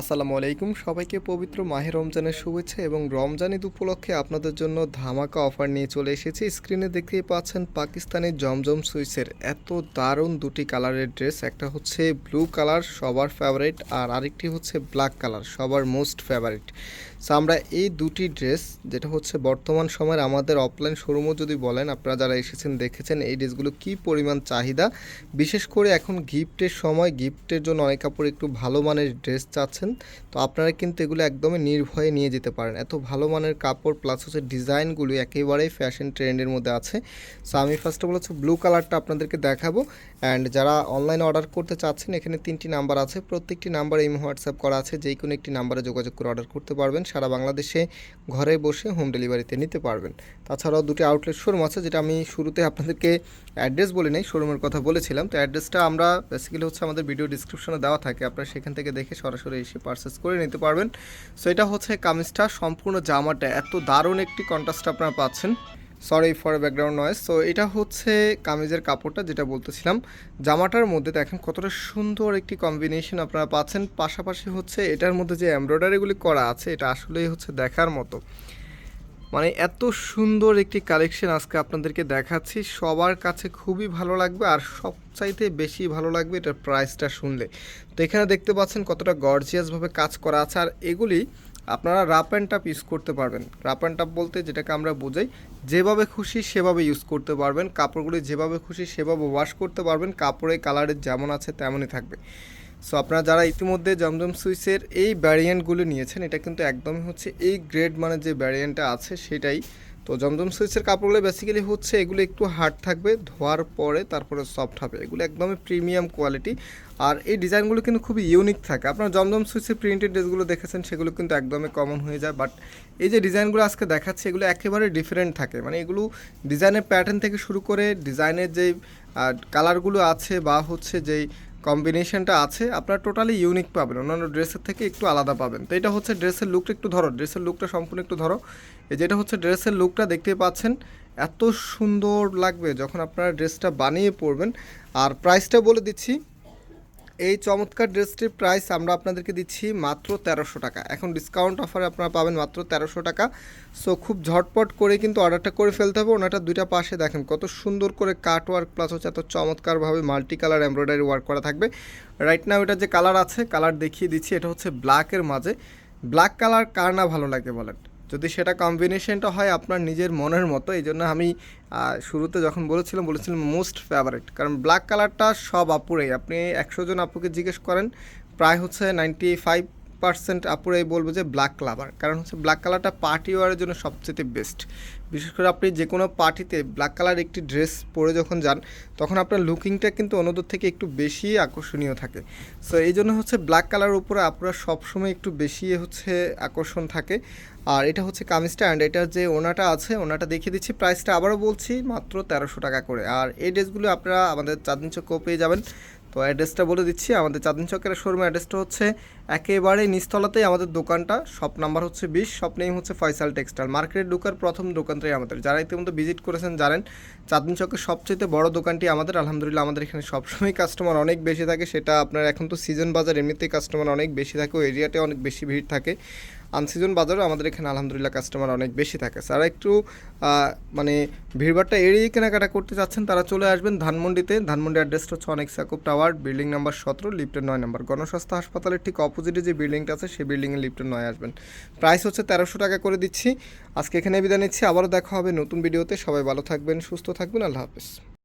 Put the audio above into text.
আসসালামু আলাইকুম। সবাইকে পবিত্র মাহে রমজানের শুভেচ্ছা এবং রমজান ঈদ উপলক্ষে আপনাদের জন্য ধামাকা অফার নিয়ে চলে এসেছি। স্ক্রিনে দেখতেই পাচ্ছেন পাকিস্তানি জমজম সুইসের এত দারুণ দুটি কালারের ড্রেস। একটা হচ্ছে ব্লু কালার, সবার ফেভারিট, আর আরেকটি হচ্ছে ব্ল্যাক কালার, সবার মোস্ট ফেভারিট। সো আমরা এই দুটি ড্রেস, যেটা হচ্ছে বর্তমান সময়ের আমাদের অফলাইন শোরুমও যদি বলেন, আপনারা যারা এসেছেন, দেখেছেন এই ড্রেসগুলো কী পরিমাণ চাহিদা। বিশেষ করে এখন গিফটের সময়, গিফটের জন্য অনেক কাপড় একটু ভালো মানের ড্রেস চাচ্ছেন তো আপনারা কিন্তু এগুলো একদমই নির্ভয়ে নিয়ে যেতে পারেন। এত ভালো মানের কাপড় প্লাস হচ্ছে ডিজাইনগুলো একেবারেই ফ্যাশন ট্রেন্ডের মধ্যে আছে। সো আমি ফার্স্ট অফ অল হচ্ছে ব্লু কালারটা আপনাদেরকে দেখাবো। অ্যান্ড যারা অনলাইনে অর্ডার করতে চাচ্ছেন, এখানে তিনটি নাম্বার আছে। প্রত্যেকটি নাম্বার এই হোয়াটসঅ্যাপ করা আছে। যেই কোনো একটি নাম্বারে যোগাযোগ করে অর্ডার করতে পারবেন। সারা বাংলাদেশে ঘরে বসে হোম ডেলিভারিতে নিতে পারবেন। তাছাড়াও দুটি আউটলেট শোরুম আছে, যেটা আমি শুরুতে আপনাদেরকে অ্যাড্রেস বলে নেই শোরুমের কথা বলেছিলাম। তো অ্যাড্রেসটা আমরা বেসিক্যালি হচ্ছে আমাদের ভিডিও ডিসক্রিপশনে দেওয়া থাকে। আপনারা সেখান থেকে দেখে সরাসরি এসে পারচেস করে নিতে পারবেন। সো এটা হচ্ছে কামিজটা, সম্পূর্ণ জামাটা, এত দারুণ একটি কন্ট্রাস্ট আপনারা পাচ্ছেন। Sorry for background noise so এটা হচ্ছে কামিজের কাপড়টা, যেটা বলতেছিলাম। জামাটার মধ্যে দেখেন কতটা সুন্দর একটি কম্বিনেশন আপনারা পাচ্ছেন। পাশাপাশি হচ্ছে এটার মধ্যে যে এমব্রয়ডারিগুলি করা আছে, এটা আসলেই হচ্ছে দেখার মতো। মানে এত সুন্দর একটি কালেকশন আজকে আপনাদেরকে দেখাচ্ছি। সবার কাছে খুবই ভালো লাগবে আর সবচাইতে বেশি ভালো লাগবে এটার প্রাইসটা শুনলে। তো এখানে দেখতে পাচ্ছেন কতটা গর্জিয়াসভাবে কাজ করা আছে আর এগুলি আপনারা রাপ অ্যান্ড টাপ ইউজ করতে পারবেন। রাপ অ্যান্ড টাপ বলতে যেটাকে আমরা বোঝাই, যেভাবে খুশি সেভাবে ইউজ করতে পারবেন। কাপড়গুলি যেভাবে খুশি সেভাবে ওয়াশ করতে পারবেন। কাপড়ের কালারের যেমন আছে তেমনই থাকবে। সো আপনারা যারা ইতিমধ্যে জমজম সুইসের এই ভ্যারিয়েন্টগুলো নিয়েছেন, এটা কিন্তু একদমই হচ্ছে এই গ্রেড মানে যে ভ্যারিয়েন্টটা আছে সেটাই। তো জমজম সুইচের কাপড়গুলো বেসিক্যালি হচ্ছে এগুলো একটু হার্ড থাকবে, ধোয়ার পরে তারপরে সফট হবে। এগুলো একদমই প্রিমিয়াম কোয়ালিটি আর এই ডিজাইনগুলো কিন্তু খুবই ইউনিক থাকে। আপনারা জমজম সুইচের প্রিন্টেড ড্রেসগুলো দেখেছেন, সেগুলো কিন্তু একদমই কমন হয়ে যায়। বাট এই যে ডিজাইনগুলো আজকে দেখাচ্ছে, এগুলো একেবারে ডিফারেন্ট থাকে। মানে এগুলো ডিজাইনের প্যাটার্ন থেকে শুরু করে ডিজাইনের যেই কালারগুলো আছে বা হচ্ছে যেই কম্বিনেশনটা আছে, আপনার টোটালি ইউনিক পাবেন। অন্যান্য ড্রেসের থেকে একটু আলাদা পাবেন। তো এটা হচ্ছে ড্রেসের লুকটা একটু ধরো, ড্রেসের লুকটা সম্পূর্ণ একটু ধরো। যেটা হচ্ছে ড্রেসের লুকটা দেখতে পাচ্ছেন, এত সুন্দর লাগবে যখন আপনারা ড্রেসটা বানিয়ে পরবেন। আর প্রাইসটা বলে দিচ্ছি এই চমৎকার ড্রেসটির প্রাইস আমরা আপনাদেরকে দিচ্ছি মাত্র তেরোশো টাকা। এখন ডিসকাউন্ট অফারে আপনারা পাবেন মাত্র তেরোশো টাকা। সো খুব ঝটপট করে কিন্তু অর্ডারটা করে ফেলতে হবে। ওনাটা দুইটা পাশে দেখেন, কত সুন্দর করে কাট ওয়ার্ক প্লাস হচ্ছে এত চমৎকারভাবে মাল্টি কালার এমব্রয়ডারি ওয়ার্ক করা থাকবে। রাইট নাও এটা যে কালার আছে কালার দেখিয়ে দিচ্ছি, এটা হচ্ছে ব্ল্যাকের মাঝে। ব্ল্যাক কালার কার না ভালো লাগে বলেন? যদি সেটা কম্বিনেশনটা হয় আপনার নিজের মনের মতো এই জন্য আমি শুরুতে যখন বলেছিলাম বলেছিলাম মোস্ট ফেভারিট কারণ ব্ল্যাক কালারটা সব আপুরেই। আপনি একশো জন আপুকে জিজ্ঞেস করেন, প্রায় হচ্ছে নাইনটি ফাইভ পার্সেন্ট আপুরাই বলব যে ব্ল্যাক কালার কারণ হচ্ছে ব্ল্যাক কালারটা পার্টি ওয়ারের জন্য সবচেয়ে বেস্ট বিশেষ করে আপনি যে কোনো পার্টিতে ব্ল্যাক কালার একটি ড্রেস পরে যখন যান, তখন আপনার লুকিংটা কিন্তু অন্যদের থেকে একটু বেশি আকর্ষণীয় থাকে। সো এই জন্য হচ্ছে ব্ল্যাক কালারের উপরে আপনারা সবসময় একটু বেশি হচ্ছে আকর্ষণ থাকে। আর এটা হচ্ছে কামিজটা অ্যান্ড এটার যে ওনাটা আছে, ওনাটা দেখিয়ে দিচ্ছি। প্রাইসটা আবারও বলছি, মাত্র তেরোশো টাকা করে। আর এই ড্রেসগুলো আপনারা আমাদের চাঁদনি চক্কেও পেয়ে যাবেন। তো অ্যাড্রেসটা বলে দিচ্ছি। আমাদের চাঁদনি চকের শোরুমের অ্যাড্রেসটা হচ্ছে একেবারে নিচতলাতেই আমাদের দোকানটা। শপ নাম্বার হচ্ছে বিশ, শপ নেম হচ্ছে ফয়সাল টেক্সটাইল। মার্কেটে ঢোকার প্রথম দোকানটাই আমাদের। যারা ইতিমধ্যে ভিজিট করেছেন জানেন, চাঁদনি চকের সবচেয়ে বড় দোকানটি আমাদের। আলহামদুলিল্লাহ আমাদের এখানে সবসময় কাস্টমার অনেক বেশি থাকে। সেটা আপনার এখন তো সিজন বাজার এমনিতেই কাস্টমার অনেক বেশি থাকে। ওই এরিয়াতে অনেক বেশি ভিড় থাকে। আনসিজন বাজারও আমাদের এখানে আলহামদুলিল্লাহ কাস্টমার অনেক বেশি থাকে। যারা একটু মানে ভিড়ভাড়টা এড়িয়ে কেনাকাটা করতে চাচ্ছেন, তারা চলে আসবেন ধানমন্ডিতে। ধানমন্ডি অ্যাড্রেসটা হচ্ছে অনেক সাকুব টাওয়ার বিল্ডিং নাম্বার সতেরো লিফটের নয় নাম্বার গণস্বাস্থ্য হাসপাতালের ঠিক অপোজিটে যে বিল্ডিংটা আছে, সেই বিল্ডিংয়ে লিফটের নয় আসবেন। প্রাইস হচ্ছে তেরোশো টাকা করে দিচ্ছি। আজকে এখানে বিদায় নিচ্ছি। আবারও দেখা হবে নতুন ভিডিওতে সবাই ভালো থাকবেন, সুস্থ থাকবেন। আল্লাহ হাফিজ।